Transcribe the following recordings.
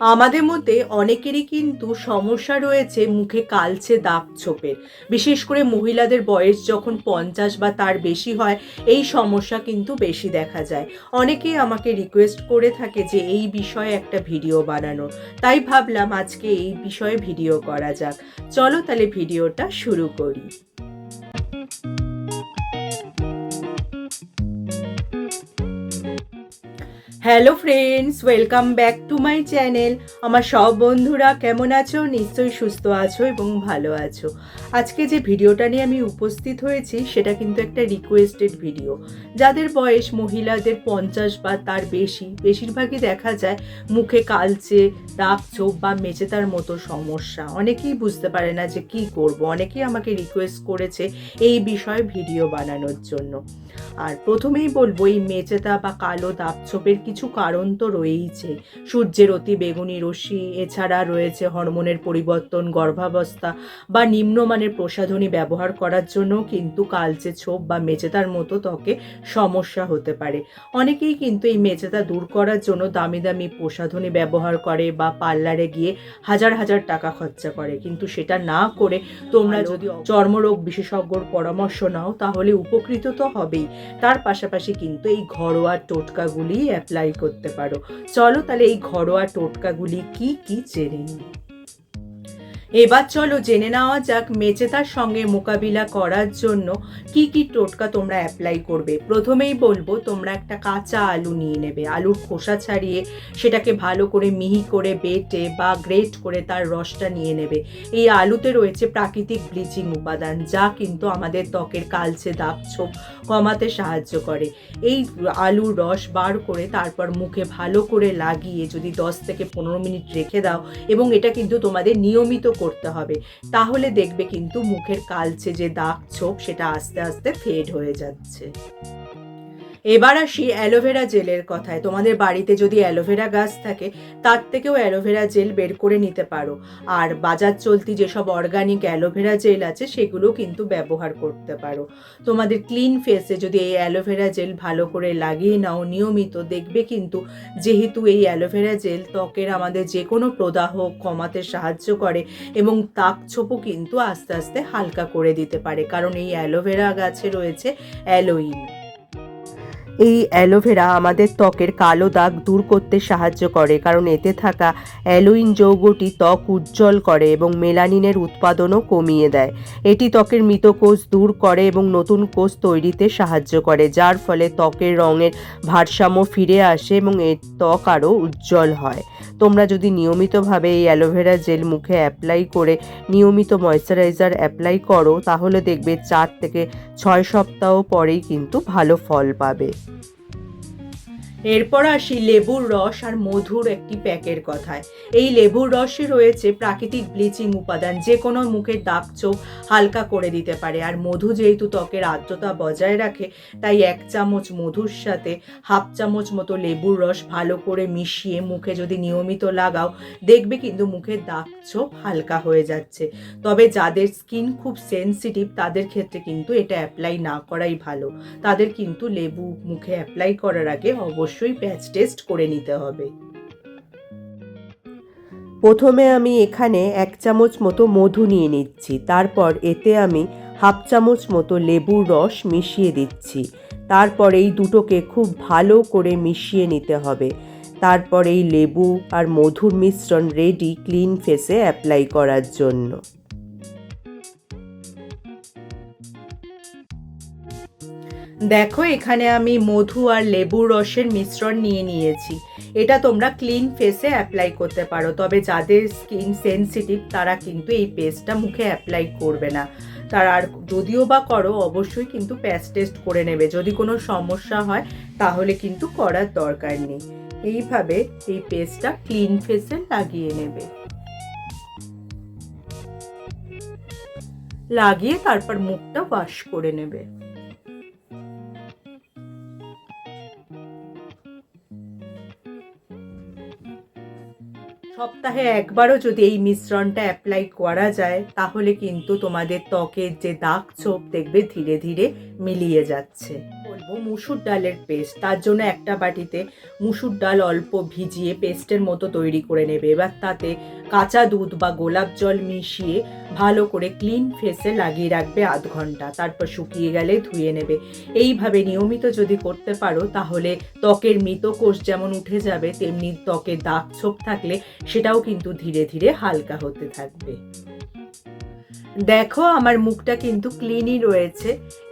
আমাদের মধ্যে অনেকেরই কিন্তু সমস্যা রয়েছে মুখে কালচে দাগ ছোপের বিশেষ করে মহিলাদের বয়স যখন পঞ্চাশ বা তার বেশি হয়, এই সমস্যা কিন্তু বেশি দেখা যায়। অনেকেই আমাকে রিকোয়েস্ট করে থাকে যে এই বিষয়ে একটা ভিডিও বানানো তাই ভাবলাম আজকে এই বিষয়ে ভিডিও করা যাক। চলো তাহলে ভিডিওটা শুরু করি। Hello friends welcome back to my channel আমার সব বন্ধুরা কেমন আছো? নিশ্চয়ই সুস্থ আছো এবং ভালো আছো। আজকে যে ভিডিওটা নিয়ে আমি উপস্থিত হয়েছি, সেটা কিন্তু একটা রিকোয়েস্টেড ভিডিও যাদের বয়স মহিলাদের পঞ্চাশ বা তার বেশি, বেশিরভাগই দেখা যায় মুখে কালচে দাগ চোখ বা মেচেতার মতো সমস্যা। অনেকেই বুঝতে পারে না যে কি করব। অনেকেই আমাকে রিকোয়েস্ট করেছে এই বিষয়ে ভিডিও বানানোর জন্য। আর প্রথমেই বলব এই মেচেতা বা কালো দাগ ছোপের কিছু কারণ তো রয়েইছে। সূর্যের অতি বেগুনি রশ্মি এছাড়া রয়েছে হরমোনের পরিবর্তন গর্ভাবস্থা বা নিম্নমানের প্রসাধনী ব্যবহার করার জন্য কিন্তু কালচে ছোপ বা মেচেতার মতো ত্বকে সমস্যা হতে পারে। অনেকেই কিন্তু এই মেচেতা দূর করার জন্য দামি দামি প্রসাধনী ব্যবহার করে বা পার্লারে গিয়ে হাজার হাজার টাকা খরচা করে। কিন্তু সেটা না করে তোমরা যদি চর্মরোগ বিশেষজ্ঞর পরামর্শ নাও তাহলে উপকৃত তো হবেই। তার পাশাপাশি কিন্তু এই ঘরোয়া টোটকাগুলি অ্যাপ্লাই করতে পারো। চলো তাহলে এই ঘরোয়া টোটকাগুলি কি কি জেনে নিই। এবার চলো জেনে নেওয়া যাক মেচেতার সঙ্গে মোকাবিলা করার জন্য কি কি টোটকা তোমরা অ্যাপ্লাই করবে। প্রথমেই বলব, তোমরা একটা কাঁচা আলু নিয়ে নেবে। আলুর খোসা ছাড়িয়ে সেটাকে ভালো করে মিহি করে বেটে বা গ্রেট করে তার রসটা নিয়ে নেবে। এই আলুতে রয়েছে প্রাকৃতিক ব্লিচিং উপাদান, যা কিন্তু আমাদের ত্বকের কালচে দাগ ছোপ কমাতে সাহায্য করে। এই আলুর রস বার করে তারপর মুখে ভালো করে লাগিয়ে যদি দশ থেকে পনেরো মিনিট রেখে দাও এবং এটা কিন্তু তোমাদের নিয়মিত করতে হবে। তাহলে দেখবে কিন্তু মুখের কালচে যে দাগ ছোপ, সেটা আস্তে আস্তে ফেড হয়ে যাচ্ছে। এবার আসি অ্যালোভেরা জেলের কথায়। তোমাদের বাড়িতে যদি অ্যালোভেরা গাছ থাকে, তার থেকেও অ্যালোভেরা জেল বের করে নিতে পারো। আর বাজার চলতি যেসব অর্গানিক অ্যালোভেরা জেল আছে সেগুলো কিন্তু ব্যবহার করতে পারো। তোমাদের ক্লিন ফেসে যদি এই অ্যালোভেরা জেল ভালো করে লাগিয়ে নাও, নিয়মিত দেখবে কিন্তু যেহেতু এই অ্যালোভেরা জেল ত্বকের আমাদের যে কোনো প্রদাহ কমাতে সাহায্য করে এবং তাক ছোপও কিন্তু আস্তে আস্তে হালকা করে দিতে পারে। কারণ এই অ্যালোভেরা গাছে রয়েছে অ্যালোইন। এই অ্যালোভেরা আমাদের ত্বকের কালো দাগ দূর করতে সাহায্য করে, কারণ এতে থাকা অ্যালোইন যৌগটি ত্বক উজ্জ্বল করে এবং মেলানিনের উৎপাদনও কমিয়ে দেয়। এটি ত্বকের মৃত কোষ দূর করে এবং নতুন কোষ তৈরিতে সাহায্য করে, যার ফলে ত্বকের রঙের ভারসাম্য ফিরে আসে এবং এর ত্বক আরও উজ্জ্বল হয়। তোমরা যদি নিয়মিতভাবে এই অ্যালোভেরা জেল মুখে অ্যাপ্লাই করে নিয়মিত ময়শ্চারাইজার অ্যাপ্লাই করো, তাহলে দেখবে চার থেকে ছয় সপ্তাহ পরেই কিন্তু ভালো ফল পাবে। এরপর আসি লেবুর রস আর মধুর একটি প্যাকের কথায়। এই লেবুর রসে রয়েছে প্রাকৃতিক ব্লিচিং উপাদান, যে কোনো মুখের দাগ চোখ হালকা করে দিতে পারে। আর মধু যেহেতু ত্বকের আর্দ্রতা বজায় রাখে, তাই এক চামচ মধুর সাথে হাফ চামচ মতো লেবুর রস ভালো করে মিশিয়ে মুখে যদি নিয়মিত লাগাও, দেখবে কিন্তু মুখের দাগ চোখ হালকা হয়ে যাচ্ছে। তবে যাদের স্কিন খুব সেনসিটিভ, তাদের ক্ষেত্রে কিন্তু এটা অ্যাপ্লাই না করাই ভালো। তাদের কিন্তু লেবু মুখে অ্যাপ্লাই করার আগে অবশ্যই প্যাচ টেস্ট করে নিতে হবে। প্রথমে আমি এখানে এক চামচ মতো মধু নিয়ে নিচ্ছি, তারপর এতে আমি হাফ চামচ মতো লেবুর রস মিশিয়ে দিচ্ছি। তারপর এই দুটোকে খুব ভালো করে মিশিয়ে নিতে হবে। তারপর এই লেবু আর মধুর মিশ্রণ রেডি ক্লিন ফেসে অ্যাপ্লাই করার জন্য। দেখো, এখানে আমি মধু আর লেবুর রসের মিশ্রণ নিয়ে নিয়েছি। এটা তোমরা ক্লিন ফেসে অ্যাপ্লাই করতে পারো, তবে যাদের স্কিন সেনসিটিভ তারা কিন্তু এই পেস্টটা মুখে অ্যাপ্লাই করবে না। তার আর যদিও বা করো, অবশ্যই কিন্তু প্যাচ টেস্ট করে নেবে। যদি কোনো সমস্যা হয়, তাহলে কিন্তু করার দরকার নেই। এইভাবে এই পেস্টটা ক্লিন ফেসে লাগিয়ে নেবে। লাগিয়ে তারপর মুখটা ওয়াশ করে নেবে। সপ্তাহে একবারও যদি এই মিশ্রণটা অ্যাপ্লাই করা যায়, তাহলে কিন্তু তোমাদের ত্বকের যে দাগ ছোপ দেখবে ধীরে ধীরে মিলিয়ে যাচ্ছে। করব মুসুর ডালের পেস্ট তার জন্য একটা বাটিতে মুসুর ডাল অল্প ভিজিয়ে পেস্টের মতো তৈরি করে নেবে। এবার তাতে কাঁচা দুধ বা গোলাপ জল মিশিয়ে ভালো করে ক্লিন ফেসে লাগিয়ে রাখবে আধ ঘণ্টা। তারপর শুকিয়ে গেলে ধুয়ে নেবে। এইভাবে নিয়মিত যদি করতে পারো, তাহলে ত্বকের মৃত কোষ যেমন উঠে যাবে, তেমনি ত্বকে দাগ ছোপ থাকলে সেটাও কিন্তু ধীরে ধীরে হালকা হতে থাকবে। দেখো, আমার মুখটা কিন্তু ক্লিনই রয়েছে।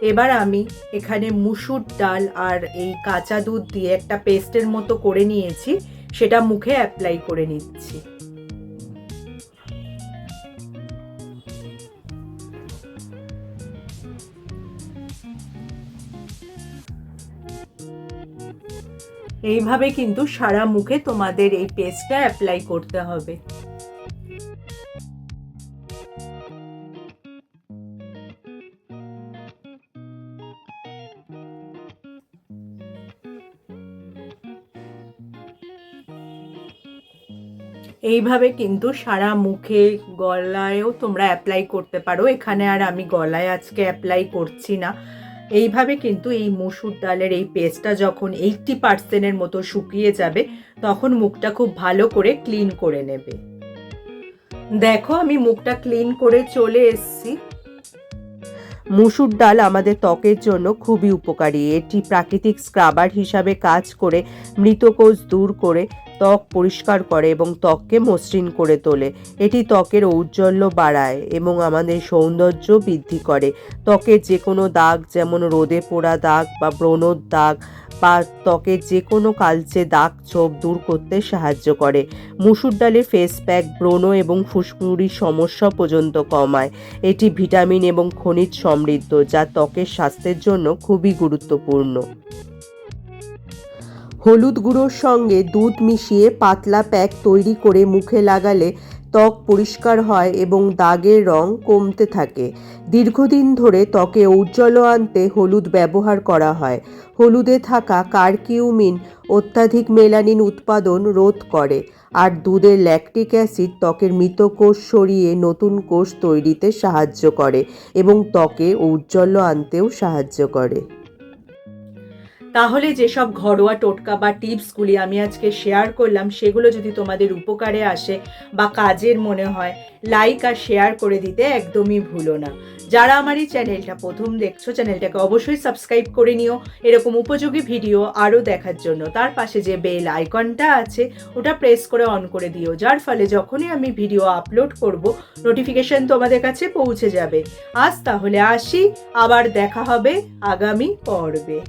এবার আমি এখানে মুসুর ডাল আর এই কাঁচা দুধ দিয়ে একটা পেস্টের মতো করে নিয়েছি, সেটা মুখে অ্যাপ্লাই করে নিচ্ছি। এইভাবে কিন্তু সারা মুখে তোমাদের এই পেস্টটা অ্যাপ্লাই করতে হবে। এইভাবে কিন্তু সারা মুখে গলায়ও তোমরা অ্যাপ্লাই করতে পারো। এখানে আর আমি গলায় আজকে অ্যাপ্লাই করছি না। এইভাবে কিন্তু এই মুসুর ডালের এই পেস্টটা যখন এইটটি পার্সেন্টের মতো শুকিয়ে যাবে, তখন মুখটা খুব ভালো করে ক্লিন করে নেবে। দেখো আমি মুখটা ক্লিন করে চলে এসেছি। মুসুর ডাল আমাদের ত্বকের জন্য খুবই উপকারী। এটি প্রাকৃতিক স্ক্রাবার হিসাবে কাজ করে, মৃতকোষ দূর করে ত্বক পরিষ্কার করে এবং ত্বককে মসৃণ করে তোলে। এটি ত্বকের ঔজ্জ্বল্য বাড়ায় এবং আমাদের সৌন্দর্য বৃদ্ধি করে। ত্বকের যে কোনো দাগ যেমন রোদে পোড়া দাগ বা ব্রণর দাগ বা ত্বকের যে কোনো কালচে দাগ ছোপ দূর করতে সাহায্য করে। মুসুর ডালের ফেস প্যাক ব্রণ এবং ফুসকুড়ির সমস্যা পর্যন্ত কমায়। এটি ভিটামিন এবং খনিজ সমৃদ্ধ যা ত্বকের স্বাস্থ্যের জন্য খুবই গুরুত্বপূর্ণ। হলুদ গুঁড়োর সঙ্গে দুধ মিশিয়ে পাতলা প্যাক তৈরি করে মুখে লাগালে ত্বক পরিষ্কার হয় এবং দাগের রং কমতে থাকে। দীর্ঘদিন ধরে ত্বকে ঔজ্জ্বল্য আনতে হলুদ ব্যবহার করা হয়। হলুদে থাকা কার্কিউমিন অত্যাধিক মেলানিন উৎপাদন রোধ করে আর দুধের ল্যাকটিক অ্যাসিড ত্বকের মৃত কোষ সরিয়ে নতুন কোষ তৈরিতে সাহায্য করে এবং ত্বকে ঔজ্জ্বল্য আনতেও সাহায্য করে। তাহলে যেসব ঘরোয়া টোটকা বা টিপসগুলি আমি আজকে শেয়ার করলাম, সেগুলো যদি তোমাদের উপকারে আসে বা কাজের মনে হয় লাইক আর শেয়ার করে দিতে একদমই ভুলো না। যারা আমার এই চ্যানেলটা প্রথম দেখছ চ্যানেলটাকে অবশ্যই সাবস্ক্রাইব করে নিও। এরকম উপযোগী ভিডিও আরও দেখার জন্য তার পাশে যে বেল আইকনটা আছে, ওটা প্রেস করে অন করে দিও। যার ফলে যখনই আমি ভিডিও আপলোড করব নোটিফিকেশন তোমাদের কাছে পৌঁছে যাবে। আজ তাহলে আসি, আবার দেখা হবে আগামী পর্বে।